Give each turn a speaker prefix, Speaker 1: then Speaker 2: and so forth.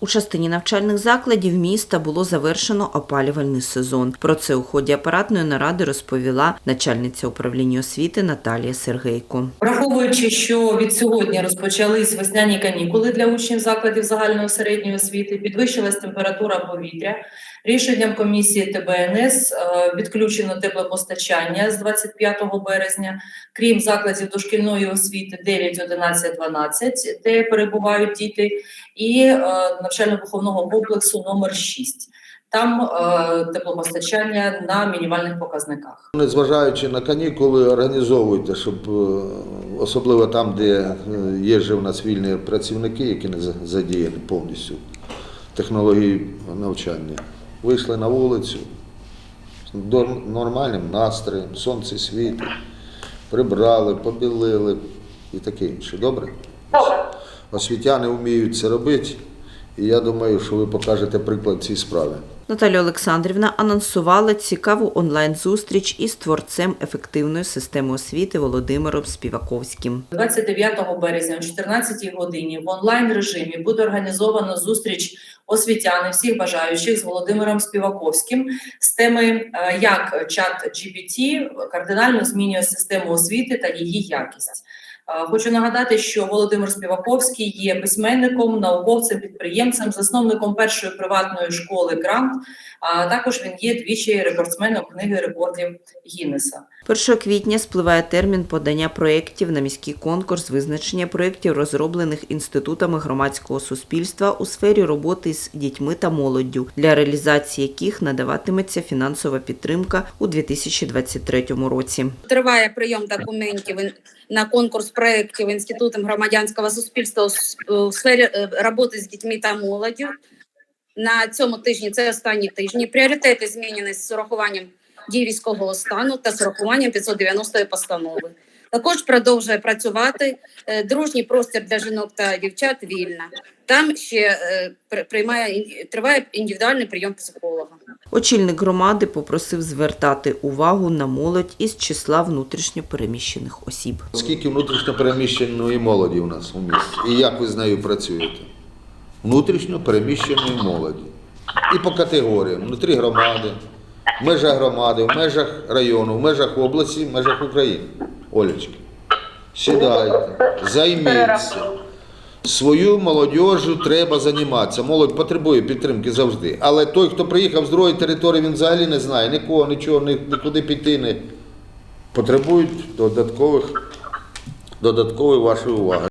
Speaker 1: У частині навчальних закладів міста було завершено опалювальний сезон. Про це у ході апаратної наради розповіла начальниця управління освіти Наталія Сергейко.
Speaker 2: Враховуючи, що від сьогодні розпочались весняні канікули для учнів закладів загальної середньої освіти, підвищилась температура повітря. Рішенням комісії ТБНС е, відключено теплопостачання з 25 березня, крім закладів дошкільної освіти 9, 11, 12, де перебувають діти, і е, навчально-виховного комплексу номер 6. Там е, теплопостачання на мінімальних показниках.
Speaker 3: Незважаючи на канікули, організовуйте, щоб е, особливо там, де е, є же в нас вільні працівники, які не задіяні повністю технології навчання. Вийшли на вулицю з нормальним настроєм, сонце світить, прибрали, побілили і таке інше. Добре? Освітяни вміють це робити, і я думаю, що ви покажете приклад цій справі.
Speaker 1: Наталя Олександрівна анонсувала цікаву онлайн-зустріч із творцем ефективної системи освіти Володимиром Співаковським.
Speaker 2: 29 березня о 14 годині в онлайн режимі буде організовано зустріч освітян і всіх бажаючих з Володимиром Співаковським з теми е, як чат GPT кардинально змінює систему освіти та її якість. Е, Хочу нагадати, що Володимир Співаковський є письменником, науковцем, підприємцем, засновником першої приватної школи Грант. А також він є двічі рекордсменом книги рекордів Гіннеса.
Speaker 1: 1 квітня спливає термін подання проєктів на міський конкурс визначення проєктів, розроблених інститутами громадського суспільства у сфері роботи з дітьми та молоддю, для реалізації яких надаватиметься фінансова підтримка у 2023 році.
Speaker 4: Триває прийом документів на конкурс проєктів Інститутом громадянського суспільства у сфері е, роботи з дітьми та молоддю. На цьому тижні це останні тижні. Пріоритети змінені з урахуванням дій військового стану та з урахуванням 590 постанови. Також продовжує працювати е, дружній простір для жінок та дівчат вільна. Там ще е, при- приймає триває індивідуальний прийом психолога.
Speaker 1: Очільник громади попросив звертати увагу на молодь із числа внутрішньо переміщених осіб.
Speaker 3: Скільки внутрішньо молоді у нас у місті? І як ви з нею працюєте? Внутрішньо переміщеної молоді. І по категоріям, внутрі громади, в межах громади, в межах району, в межах області, в межах України. Олечки, сідайте, займіться. Свою молодежю треба займатися. Молодь потребує підтримки завжди. Але той, хто приїхав з другої території, він взагалі не знає нікого, нічого, нікуди піти не потребують додаткових, додаткової вашої уваги.